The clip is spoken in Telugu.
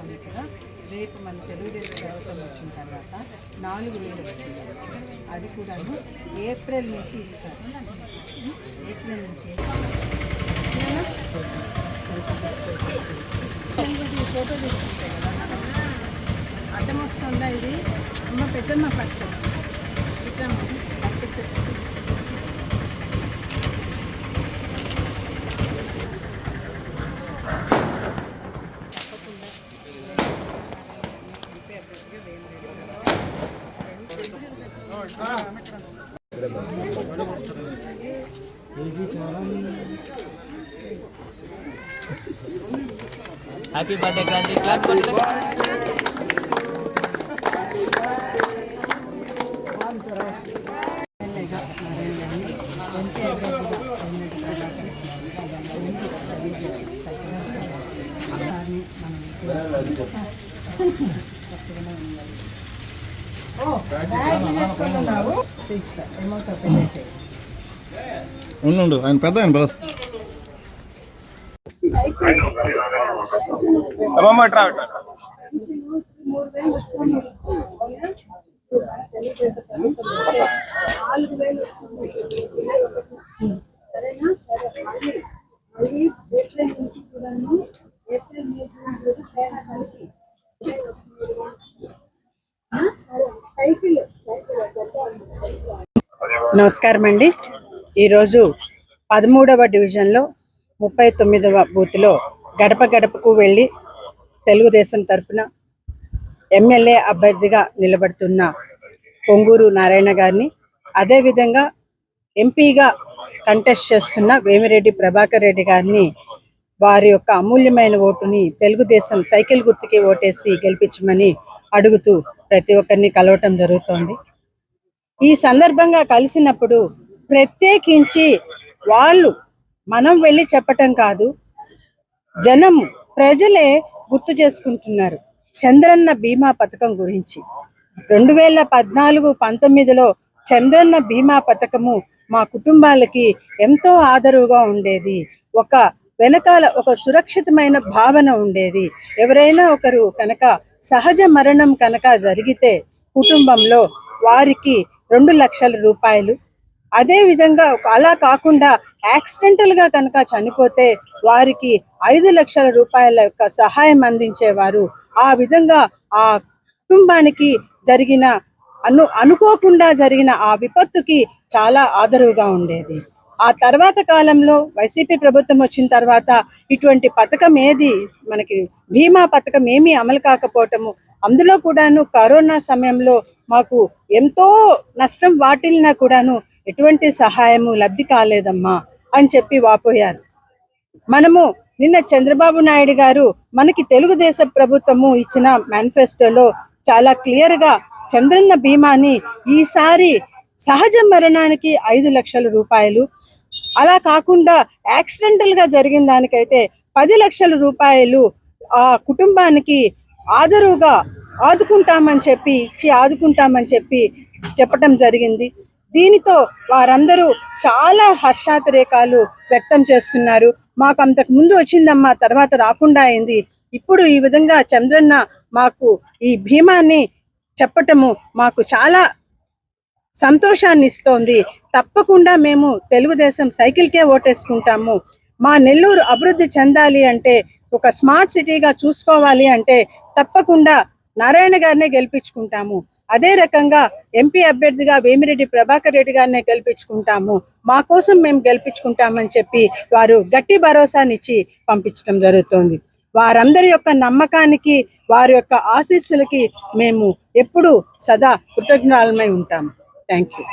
అండి కదా రేపు మన తెలుగుదేశం ప్రభుత్వం వచ్చిన తర్వాత నాలుగు వేలు అది కూడాను ఏప్రిల్ నుంచి ఇస్తారు. ఏప్రిల్ నుంచి ఫోటో తీసుకుంటాయి కదా. అర్థం వస్తుందా ఇది? అమ్మ పెద్దమ్మ పట్టుకో హ్యాపీ బర్త్డే క్రాంతి క్లాప్ కొట్టు ఎమ్మెల్యేగా నరేంద్రని ఎంపీ అభ్యర్థిగా ఉండు ఆయన పెద్ద ఆయన పిలుస్తా అమ్మమ్మ ఇట్రా ఇట్రా. నమస్కారం అండి ఈరోజు పదమూడవ డివిజన్లో ముప్పై తొమ్మిదవ బూత్లో గడప గడపకు వెళ్ళి తెలుగుదేశం తరపున ఎమ్మెల్యే అభ్యర్థిగా నిలబడుతున్న పొంగూరు నారాయణ గారిని అదేవిధంగా ఎంపీగా కంటెస్ట్ చేస్తున్న వేమిరెడ్డి ప్రభాకర్ రెడ్డి గారిని వారి యొక్క అమూల్యమైన ఓటుని తెలుగుదేశం సైకిల్ గుర్తుకి ఓటేసి గెలిపించమని అడుగుతూ ప్రతి ఒక్కరిని కలవటం జరుగుతోంది. ఈ సందర్భంగా కలిసినప్పుడు ప్రత్యేకించి వాళ్ళు మనం వెళ్ళి చెప్పటం కాదు జనం ప్రజలే గుర్తు చేసుకుంటున్నారు. చంద్రన్న బీమా పథకం గురించి. రెండు వేల పద్నాలుగు పంతొమ్మిదిలో చంద్రన్న బీమా పథకము మా కుటుంబాలకి ఎంతో ఆదరువుగా ఉండేది. ఒక వెనకాల ఒక సురక్షితమైన భావన ఉండేది. ఎవరైనా ఒకరు కనుక సహజ మరణం కనుక జరిగితే కుటుంబంలో వారికి రెండు లక్షల రూపాయలు. అదే విధంగా అలా కాకుండా యాక్సిడెంటల్గా కనుక చనిపోతే వారికి ఐదు లక్షల రూపాయల యొక్క సహాయం అందించేవారు. ఆ విధంగా ఆ కుటుంబానికి జరిగిన అను అనుకోకుండా జరిగిన ఆ విపత్తుకి చాలా ఆదరువుగా ఉండేది. ఆ తర్వాత కాలంలో వైసీపీ ప్రభుత్వం వచ్చిన తర్వాత ఇటువంటి పథకం ఏది? మనకి బీమా పథకం ఏమీ అమలు కాకపోవటము అందులో కూడాను కరోనా సమయంలో మాకు ఎంతో నష్టం వాటిల్లినా కూడాను ఎటువంటి సహాయము లబ్ధి కాలేదమ్మా అని చెప్పి వాపోయారు. మనము నిన్న చంద్రబాబు నాయుడు గారు మనకి తెలుగుదేశం ప్రభుత్వము ఇచ్చిన మేనిఫెస్టోలో చాలా క్లియర్గా చంద్రన్న బీమాని ఈసారి సహజ మరణానికి ఐదు లక్షల రూపాయలు అలా కాకుండా యాక్సిడెంటల్గా జరిగిన దానికైతే పది లక్షల రూపాయలు ఆ కుటుంబానికి ఆదరువుగా ఆదుకుంటామని చెప్పి ఇచ్చి ఆదుకుంటామని చెప్పి చెప్పటం జరిగింది. దీనితో వారందరూ చాలా హర్షాతిరేకాలు వ్యక్తం చేస్తున్నారు. మాకు అంతకు ముందు వచ్చిందమ్మా తర్వాత రాకుండా అయింది. ఇప్పుడు ఈ విధంగా చంద్రన్న మాకు ఈ భీమాన్ని చెప్పటము మాకు చాలా సంతోషాన్ని ఇస్తోంది. తప్పకుండా మేము తెలుగుదేశం సైకిల్కే ఓటేసుకుంటాము. మా నెల్లూరు అభివృద్ధి చెందాలి అంటే ఒక స్మార్ట్ సిటీగా చూసుకోవాలి అంటే తప్పకుండా నారాయణ గారినే గెలిపించుకుంటాము. అదే రకంగా ఎంపీ అభ్యర్థిగా వేమిరెడ్డి ప్రభాకర్ రెడ్డి గారినే గెలిపించుకుంటాము. మా కోసం మేము గెలిపించుకుంటామని చెప్పి వారు గట్టి భరోసానిచ్చి పంపించడం జరుగుతోంది. వారందరి యొక్క నమ్మకానికి వారి యొక్క ఆశీస్సులకి మేము ఎప్పుడూ సదా కృతజ్ఞాలమై ఉంటాము. Thank you